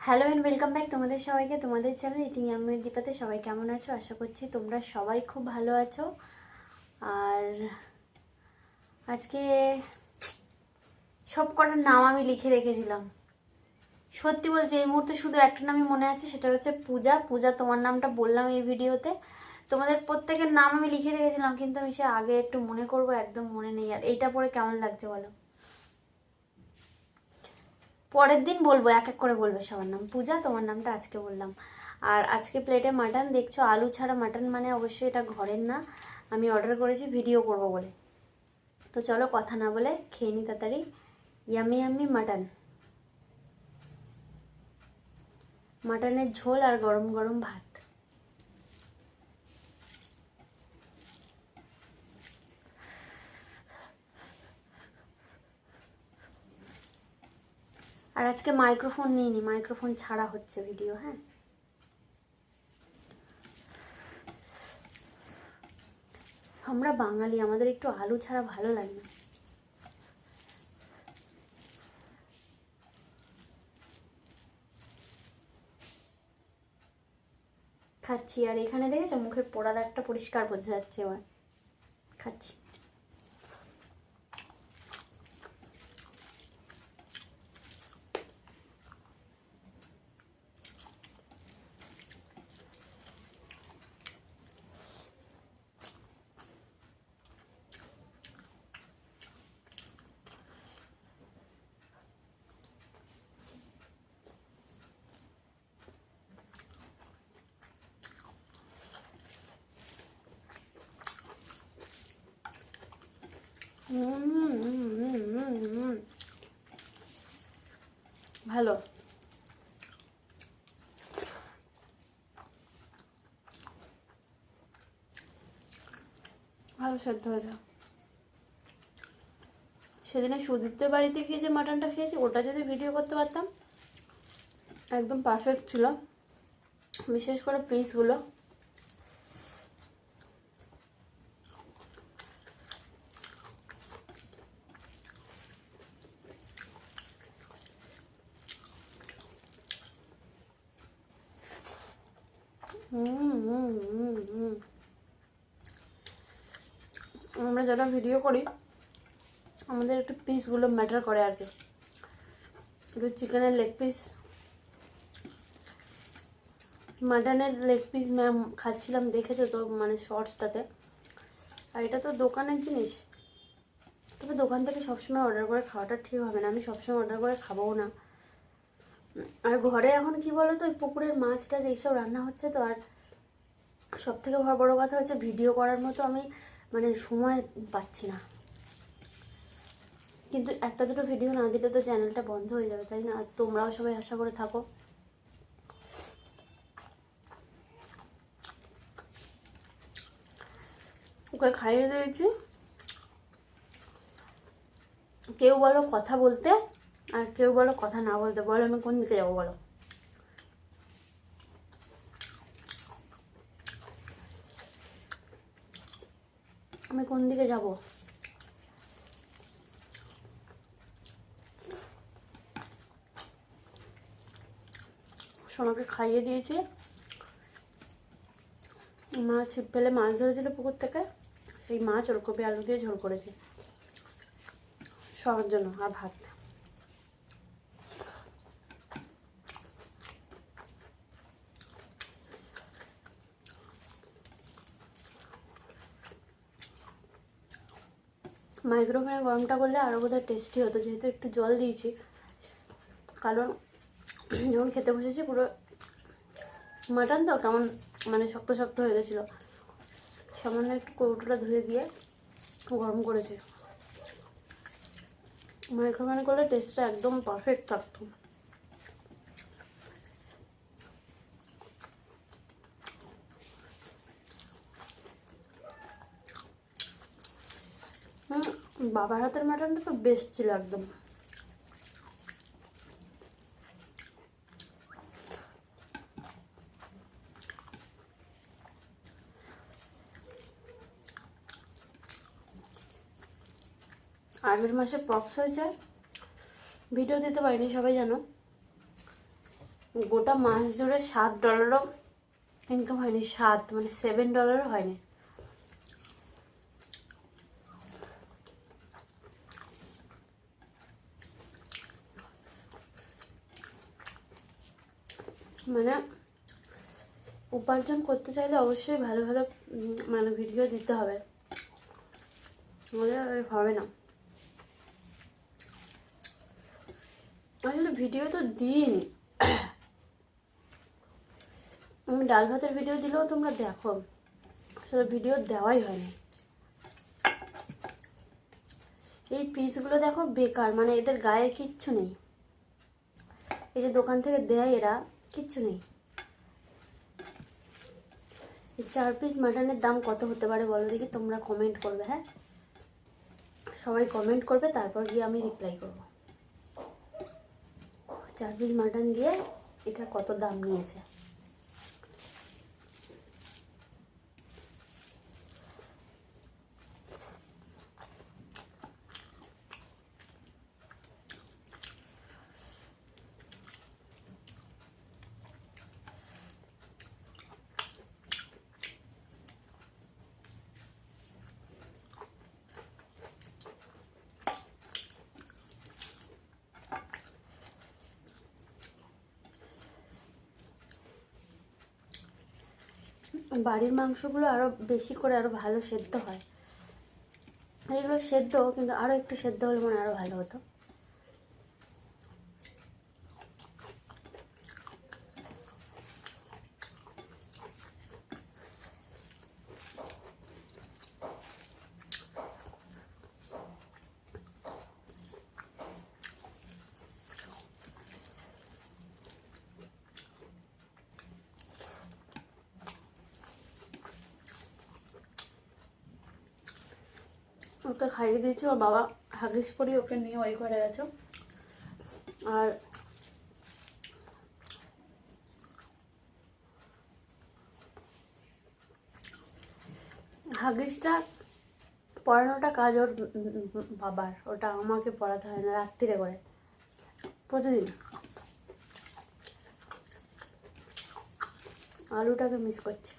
Hello and welcome back তোমাদের সবাইকে, তোমাদের চ্যানেল ইটিং আমি দীপাতে, সবাই কেমন আছো? আশা করছি তোমরা সবাই খুব ভালো আছো। আর আজকে সব কটার নাম আমি লিখে রেখেছিলাম। সত্যি বলছি, এই মুহূর্তে শুধু একটা নামই মনে আছে, সেটা হচ্ছে পূজা। পূজা, তোমার নামটা বললাম এই ভিডিওতে। তোমাদের প্রত্যেকের নাম আমি লিখে রেখেছিলাম, কিন্তু আমি সে আগে একটু মনে করব, একদম মনে নেই। আর এইটা পরে কেমন লাগছে বলো? পরের দিন বলব, এক এক করে বলবে সবার নাম। পূজা, তোমার নামটা আজকে বললাম। আর আজকে প্লেটে মাটন, দেখছ, আলু ছাড়া মাটন মানে অবশ্যই এটা ঘরের না। আমি অর্ডার করেছি, ভিডিও করব বলে। তো চলো কথা না বলে, খেয়ে নি তাড়াতাড়ি। Yummy yummy mutton. মাটনের ঝোল আর গরম গরম ভাত। আর আজকে মাইক্রোফোন নিয়ে নি মাইক্রোফোন ছাড়া হচ্ছে ভিডিও হ্যাঁ? আমরা বাঙালি, আমাদের একটু আলু ছাড়া ভালো লাগে না। খাচ্ছি। আর এখানে দেখেছ মুখের পোড়া দাগটা পরিষ্কার বোঝা যাচ্ছে এবার খাচ্ছি। ভালো। ভালো সেদ্ধ হয়েছে সেদিনে সুদীপ্তের বাড়িতে গিয়ে যে মাটনটা খেয়েছি, ওটা যদি ভিডিও করতে পারতাম, একদম পারফেক্ট ছিল। বিশেষ করে পিসগুলো যারা ভিডিও করি। আমাদের একটু পিসগুলো ম্যাটার করে আর কি। একটু চিকেনের লেগ পিস মাটনের লেগ পিস ম্যাম খাচ্ছিলাম, দেখেছ তো মানে শর্টসটাতে আর এটা তো দোকানের জিনিস। তবে দোকান থেকে সবসময় অর্ডার করে খাওয়াটা ঠিক হবে না। আমি সবসময় অর্ডার করে খাবও না। আর ঘরে এখন কি বলো তো পুকুরের মাছ টাছ এইসব রান্না হচ্ছে তো। আর সব থেকে বড় কথা হচ্ছে ভিডিও করার মতো আমি মানে সময় পাচ্ছি না। কিন্তু একটা দুটো ভিডিও না দিলে তো চ্যানেলটা বন্ধ হয়ে যাবে, তাই না? আর তোমরাও সবাই আশা করে থাকো। ওকে খাইয়ে দিয়েছি। কেউ বলো কথা বলতে, আর কেউ বলো কথা না বলতে। বলো, আমি কোন দিকে যাব বলো? আমি কোন দিকে যাব? সোনাকে খাইয়ে দিয়েছি। মা ছিপ ফেলে মাছ ধরেছিল পুকুর থেকে। সেই মাছ ওলকপি আলু দিয়ে ঝোল করেছে। সবার জন্য, আর ভাত মাইক্রোওভেনে গরমটা করলে আরও বোধহয় টেস্টি হতো। যেহেতু একটু জল দিয়েছি, কারণ যখন খেতে বসেছি পুরো মাটন তো কেমন মানে শক্ত শক্ত হয়ে গেছিল। সামান্য একটু কৌটোটা ধুয়ে দিয়ে গরম করেছে। মাইক্রোওভেনে করলে টেস্টটা একদম পারফেক্ট থাকতো। বাবার হাতের মাটনটা তো বেস্ট ছিল একদম। আগের মাসে পক্স হয়েছে। ভিডিও দিতে পারিনি, সবাই জানো। গোটা মাস জুড়ে সাত ডলারও ইনকাম হয়নি, সাত মানে সেভেন ডলারও হয়নি। মানে উপার্জন করতে চাইলে অবশ্যই ভালো ভালো মানে ভিডিও দিতে হবে। হবে না। আসলে ভিডিও তো দিইনি। আমি ডাল ভাতের ভিডিও দিলেও তোমরা দেখো। আসলে ভিডিও দেওয়াই হয়নি। এই পিসগুলো দেখো বেকার মানে এদের গায়ে কিচ্ছু নেই। এই যে দোকান থেকে দেয় এরা। কিচ্ছু নেই। চার পিস মাটনের দাম কত হতে পারে বলো দেখি, তোমরা কমেন্ট করবে হ্যাঁ? সবাই কমেন্ট করবে, তারপর গিয়ে আমি রিপ্লাই করব। চার পিস মাটন দিয়ে এটা কত দাম নিয়েছে? বাড়ির মাংসগুলো আরও বেশি করে আরও ভালো সেদ্ধ হয়। এগুলো সেদ্ধ, কিন্তু আরও একটু সেদ্ধ হলে মনে আরও ভালো হতো। ওকে খাইয়ে দিয়েছি, ওর বাবা হাগিস পরি ওকে নিয়ে ওই ঘরে গেছে। আর হাগিসটা পড়ানোটা কাজ ওর বাবার, ওটা আমাকে পড়াতে হয় না রাত্রিরে করে, প্রতিদিন। আলুটাকে মিস করছে।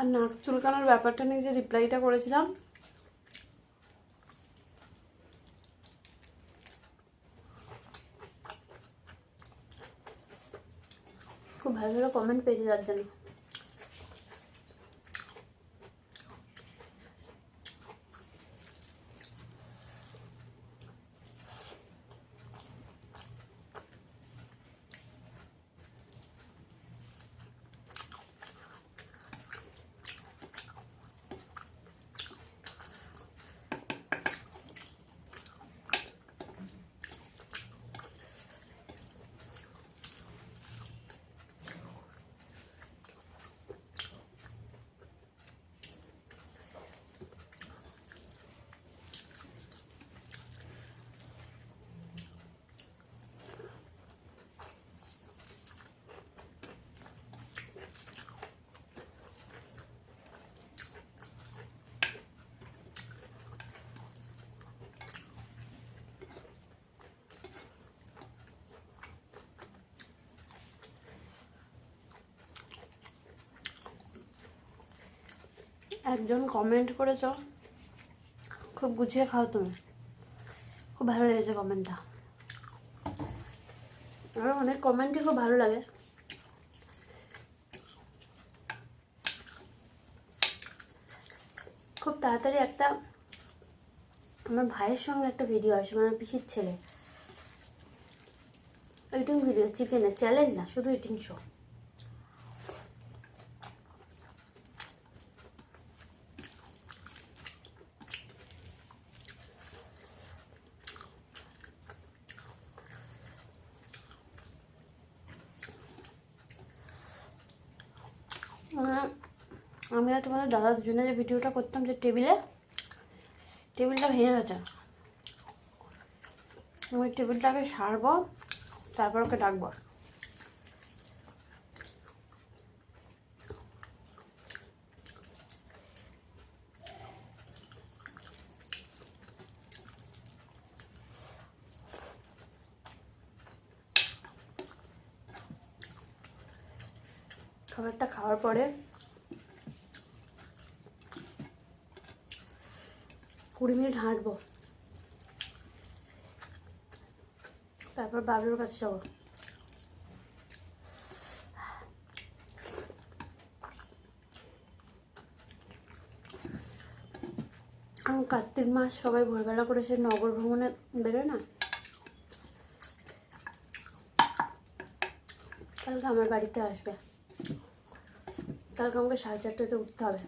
আর নাক চুলকানোর ব্যাপারটা নিয়ে যে রিপ্লাইটা করেছিলাম। খুব ভালো ভালো কমেন্ট পেয়েছে যার জন্য। একজন কমেন্ট করেছ, খুব গুছিয়ে খাও তুমি। খুব ভালো লেগেছে কমেন্টটা আরও অনেক কমেন্টই খুব ভালো লাগে। খুব তাড়াতাড়ি একটা আমার ভাইয়ের সঙ্গে একটা ভিডিও আসে মানে পিসির ছেলে। ইটিং ভিডিও চিকেনের চ্যালেঞ্জ না, শুধু ইটিং শো আমি আর তোমাদের দাদা দুজনে যে ভিডিওটা করতাম যে টেবিলে, টেবিলটা ভেঙে গেছে। আমি টেবিলটাকে সারবো, তারপর ওকে ডাকবো। খাবারটা খাওয়ার পরে কুড়ি মিনিট হাঁটবো। তারপর বাবলুর কাছে যাব। কার্তিক মাস সবাই ভোরবেলা করে সে নগর ভ্রমণে বেরোয় না? কালকে আমার বাড়িতে আসবে। কালকে আমাকে সাড়ে চারটাতে উঠতে হবে।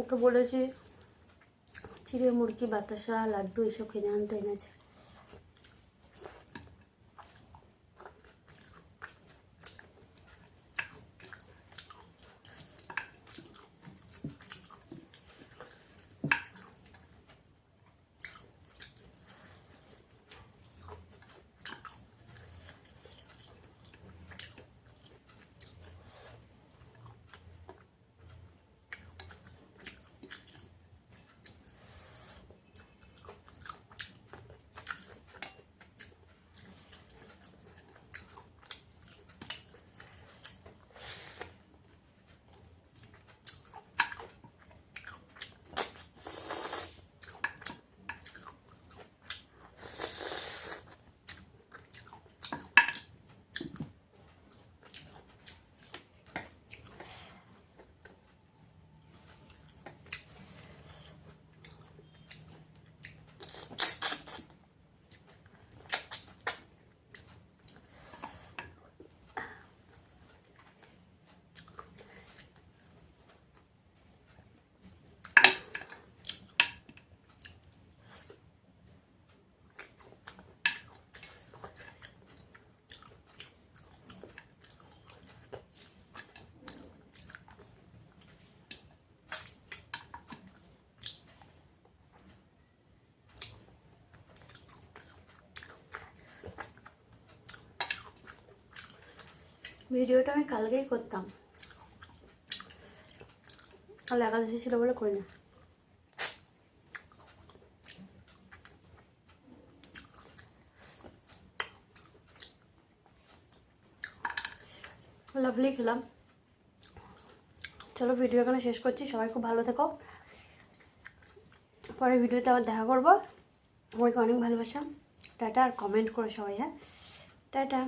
ওকে বলেছি, চিড়ে, মুরগি, বাতাসা, লাড্ডু এইসব কিনে আনতে এনেছে। ভিডিওটা আমি কালকেই করতাম। কাল একাদশী ছিল বলে করি না। লাভলি খেলাম। চলো ভিডিও এখানে শেষ করছি, সবাই খুব ভালো থেকো। পরে ভিডিওতে আবার দেখা করব। সবাইকে অনেক ভালোবাসা। টাটা, আর কমেন্ট করো সবাই হ্যাঁ? টাটা।